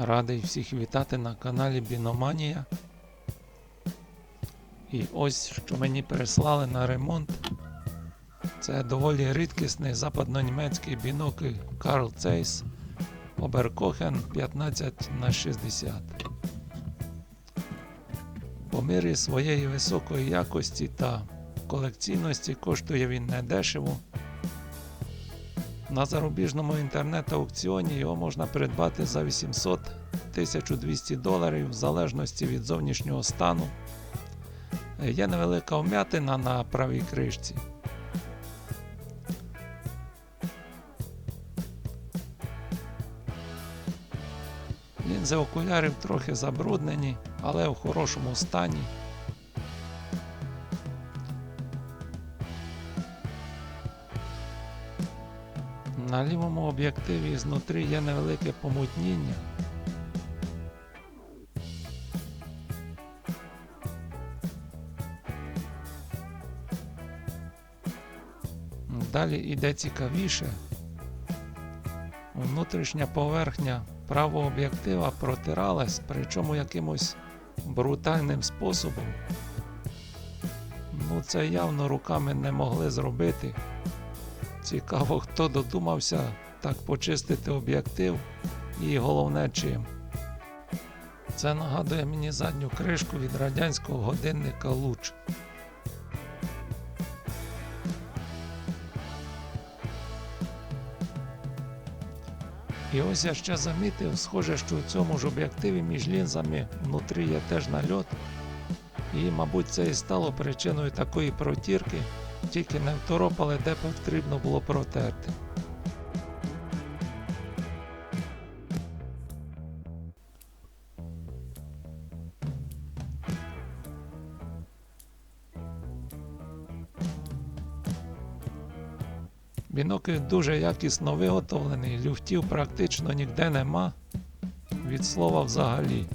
Радий всіх вітати на каналі Біноманія. І ось що мені прислали на ремонт. Це доволі рідкісний западнонімецький бінокль Carl Zeiss Oberkochen 15 на 60 По мірі своєї високої якості та колекційності коштує він недешево. На зарубіжному інтернет-аукціоні його можна придбати за 800-1200 доларів в залежності від зовнішнього стану. Є невелика вмятина на правій кришці. Лінзи окулярів трохи забруднені, але в хорошому стані. На лівому об'єктиві знутрі є невелике помутніння. Далі йде цікавіше. Внутрішня поверхня правого об'єктива протиралась, причому якимось брутальним способом. Ну, це явно руками не могли зробити. Цікаво, хто додумався так почистити об'єктив і головне чим. Це нагадує мені задню кришку від радянського годинника Луч. І ось я ще замітив, схоже, що у цьому ж об'єктиві між лінзами внутрі є теж нальот. І, мабуть, це і стало причиною такої протірки, тільки не второпали, де потрібно було протерти. Бінокль дуже якісно виготовлений, люфтів практично ніде нема. Від слова взагалі.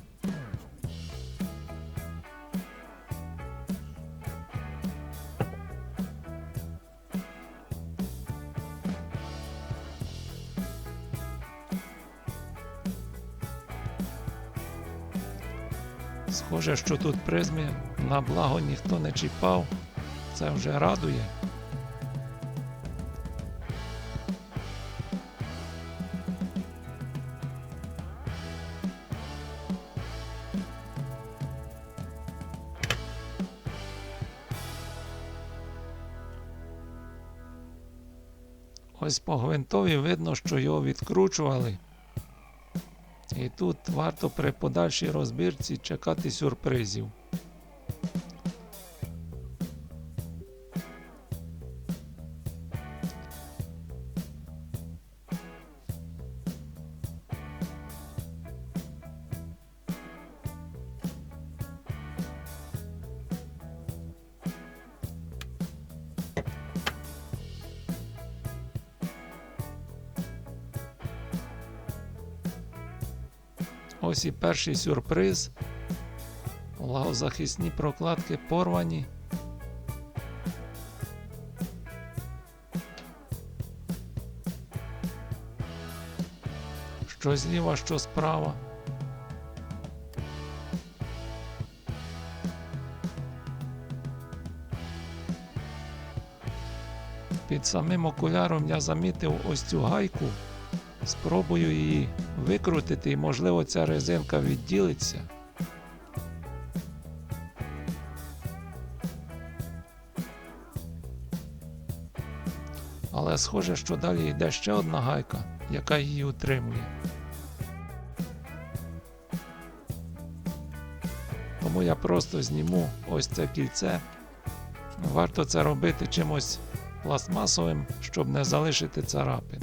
Схоже, що тут призмі на благо ніхто не чіпав. Це вже радує. Ось по гвинтові видно, що його відкручували. І тут варто при подальшій розбірці чекати сюрпризів. Ось і перший сюрприз. Лагозахисні прокладки порвані. Що зліва, що справа. Під самим окуляром я замітив ось цю гайку. Спробую її викрутити і, можливо, ця резинка відділиться. Але схоже, що далі йде ще одна гайка, яка її утримує. Тому я просто зніму ось це кільце. Варто це робити чимось пластмасовим, щоб не залишити царапин.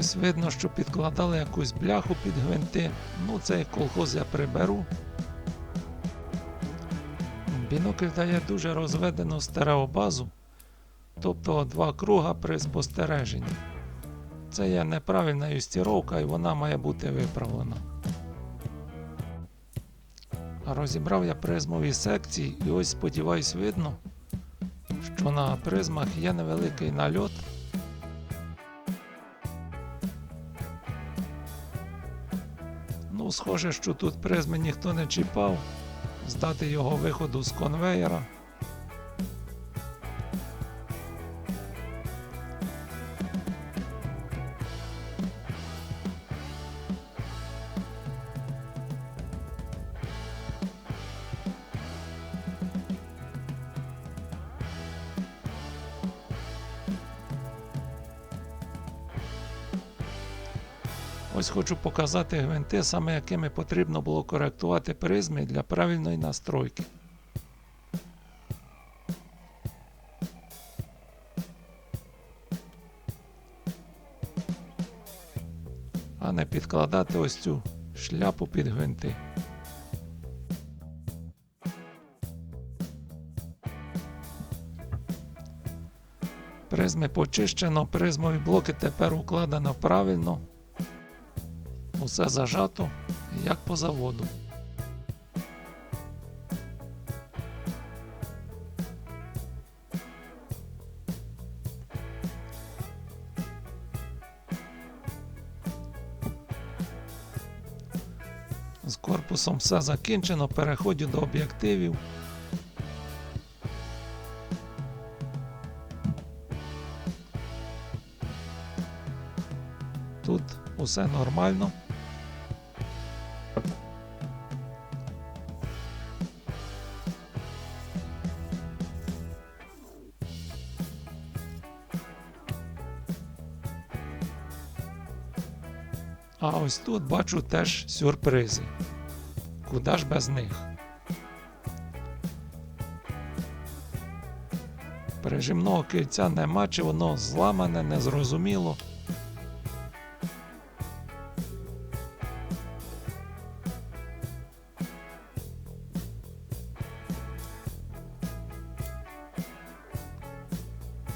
Ось видно, що підкладали якусь бляху під гвинти. Ну, цей колхоз я приберу. Бінокль дає дуже розведену стереобазу. тобто два круга при спостереженні. Це є неправильна юстіровка і вона має бути виправлена. Розібрав я призмові секції і ось сподіваюсь видно, що на призмах є невеликий нальот. Схоже, що тут призми ніхто не чіпав. Здати його виходу з конвейера. Ось хочу показати гвинти, саме якими потрібно було коректувати призми для правильної настройки. А не підкладати ось цю шляпу під гвинти. Призми почищено, призмові блоки тепер укладено правильно. Усе зажато, як по заводу. З корпусом все закінчено, переходжу до об'єктивів. Тут усе нормально. А ось тут бачу теж сюрпризи. Куда ж без них? Прижимного кільця нема, чи воно зламане, незрозуміло.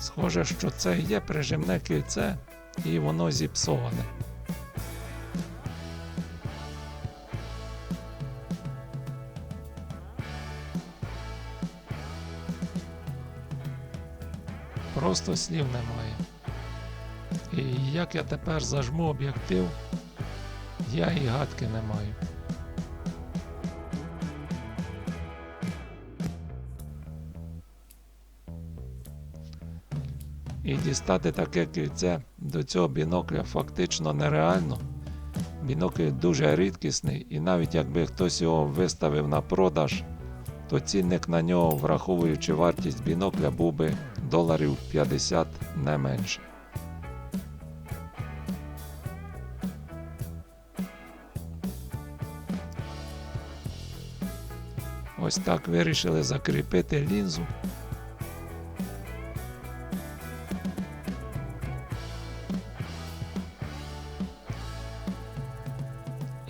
Схоже, що це є прижимне кільце, і воно зіпсоване. Просто слів немає. І як я тепер зажму об'єктив, я і гадки не маю. І дістати таке кільце до цього бінокля фактично нереально. Бінокль дуже рідкісний, і навіть якби хтось його виставив на продаж, то цінник на нього, враховуючи вартість бінокля, був би доларів 50 не менше. Ось так вирішили закріпити лінзу.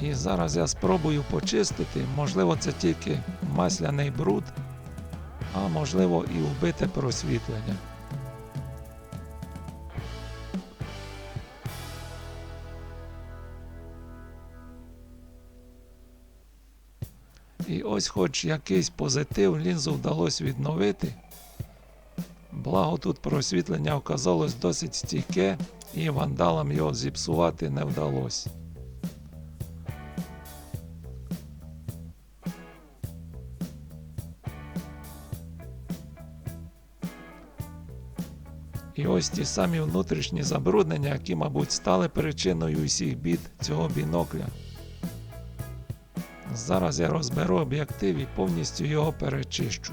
І зараз я спробую почистити, можливо, це тільки масляний бруд, а можливо і вбите просвітлення. І ось хоч якийсь позитив лінзу вдалося відновити. Благо тут просвітлення оказалось досить стійке і вандалам його зіпсувати не вдалося. Ось ті самі внутрішні забруднення, які, мабуть, стали причиною усіх бід цього бінокля. Зараз я розберу об'єктив і повністю його перечищу.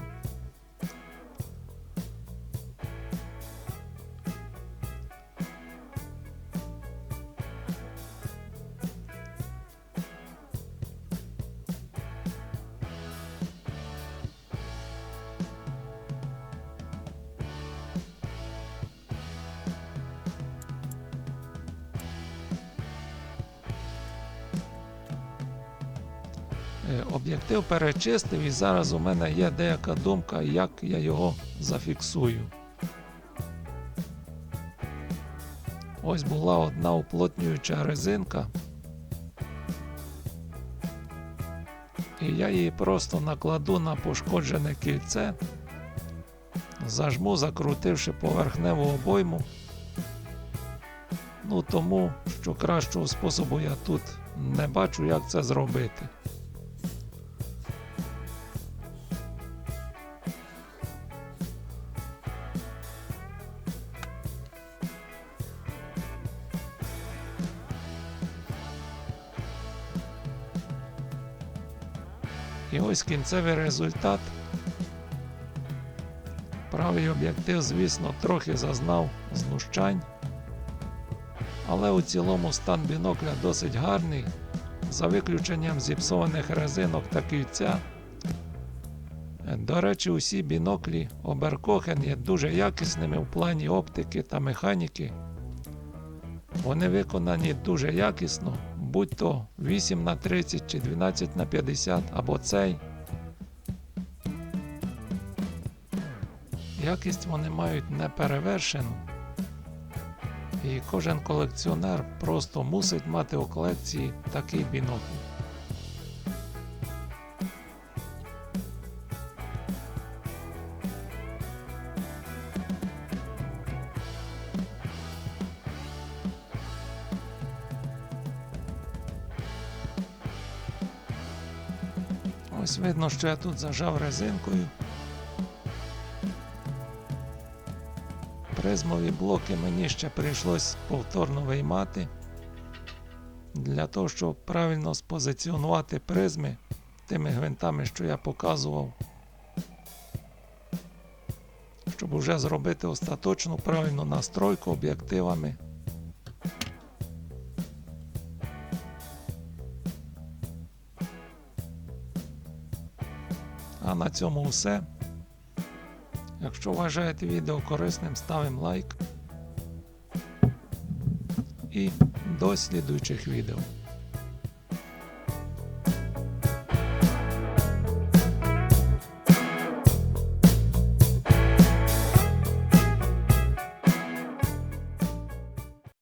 Об'єктив перечистив і зараз у мене є деяка думка, як я його зафіксую. ось була одна уплотнююча резинка. І я її просто накладу на пошкоджене кільце, зажму, закрутивши поверхневу обойму. Ну тому, що кращого способу я тут не бачу, як це зробити. І ось кінцевий результат. Правий об'єктив, звісно, трохи зазнав знущань. Але у цілому стан бінокля досить гарний, за виключенням зіпсованих резинок та кільця. До речі, усі біноклі Oberkochen є дуже якісними в плані оптики та механіки. Вони виконані дуже якісно, будь то 8 на 30 чи 12 на 50 або цей. Якість вони мають неперевершену. І кожен колекціонер просто мусить мати у колекції такий бінокль. Ось видно, що я тут зажав резинкою. Призмові блоки мені ще прийшлось повторно виймати. Для того, щоб правильно спозиціонувати призми тими гвинтами, що я показував. Щоб вже зробити остаточну правильну настройку об'єктивами. А на цьому все. Якщо вважаєте відео корисним, ставимо лайк. І до слідуючих відео.